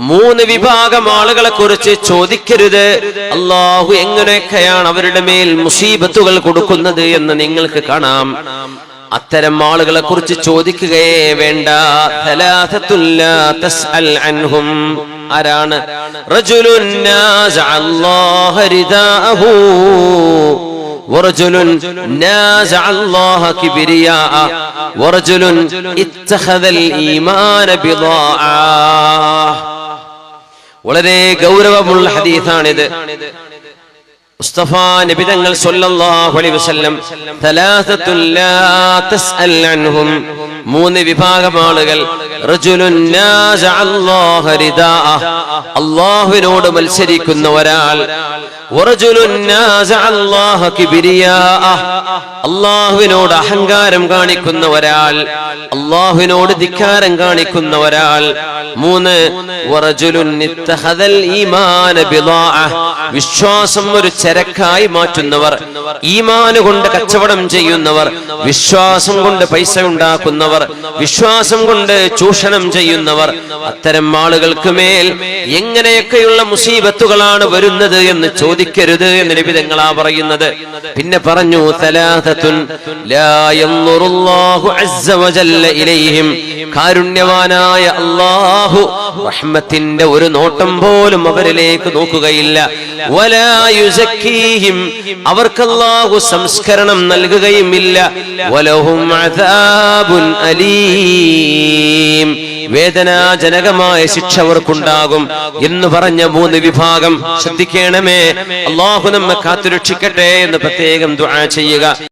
മൂന്ന് വിഭാഗം ആളുകളെ കുറിച്ച് ചോദിക്കരുത്. അള്ളാഹു എങ്ങനെയൊക്കെയാണ് അവരുടെ മേൽ മുസീബത്തുകൾ കൊടുക്കുന്നത് എന്ന് നിങ്ങൾക്ക് കാണാം. അത്തരം ആളുകളെ കുറിച്ച് ചോദിക്കുകയേ വേണ്ട. അൻഹും. ആരാണ്? ورجل نازع الله كبرياء ورجل اتخذ الإيمان بضاعة വളരെ ഗൗരവമുള്ള ഹദീസാണിത് മുസ്തഫ നബി തങ്ങൾ സല്ലല്ലാഹു അലൈഹി വസല്ലം തലാസത്തുൽ ലാ തസ്അൽ അൻഹും മൂന്ന് വിഭാഗം ആളുകൾ അള്ളാഹുവിനോട് മത്സരിക്കുന്ന ഒരാൾ. അള്ളാഹുവിനോട് അഹങ്കാരം കാണിക്കുന്ന ഒരാൾ. അള്ളാഹുവിനോട് ധിക്കാരം കാണിക്കുന്ന ഒരാൾ. മൂന്ന് വിശ്വാസം ഒരു ചരക്കായി മാറ്റുന്നവർ. ഈമാന് കൊണ്ട് കച്ചവടം ചെയ്യുന്നവർ. വിശ്വാസം കൊണ്ട് പൈസ ഉണ്ടാക്കുന്നവർ. വിശ്വാസം കൊണ്ട് ചൂഷണം ചെയ്യുന്നവർ അത്തരം ആളുകൾക്ക് മേൽ എങ്ങനെയൊക്കെയുള്ള മുസീബത്തുകളാണ് വരുന്നത് എന്ന് ചോദിക്കരുത് എന്ന് നിബിതങ്ങളാ പറയുന്നത്. പിന്നെ പറഞ്ഞു കാരുണ്യവാനായ അള്ളാഹു റഹ്മത്തിന്റെ ഒരു നോട്ടം പോലും അവരിലേക്ക് നോക്കുകയില്ല. അവർക്ക് അല്ലാഹു സംസ്കരണം നൽകുകയുമില്ല. അലീം. വേദനാജനകമായ ശിക്ഷ അവർക്കുണ്ടാകും എന്ന് പറഞ്ഞ മൂന്ന് വിഭാഗം ശ്രദ്ധിക്കണമേ. അള്ളാഹു നമ്മെ കാത്തുരക്ഷിക്കട്ടെ എന്ന് പ്രത്യേകം ദുആ ചെയ്യുക.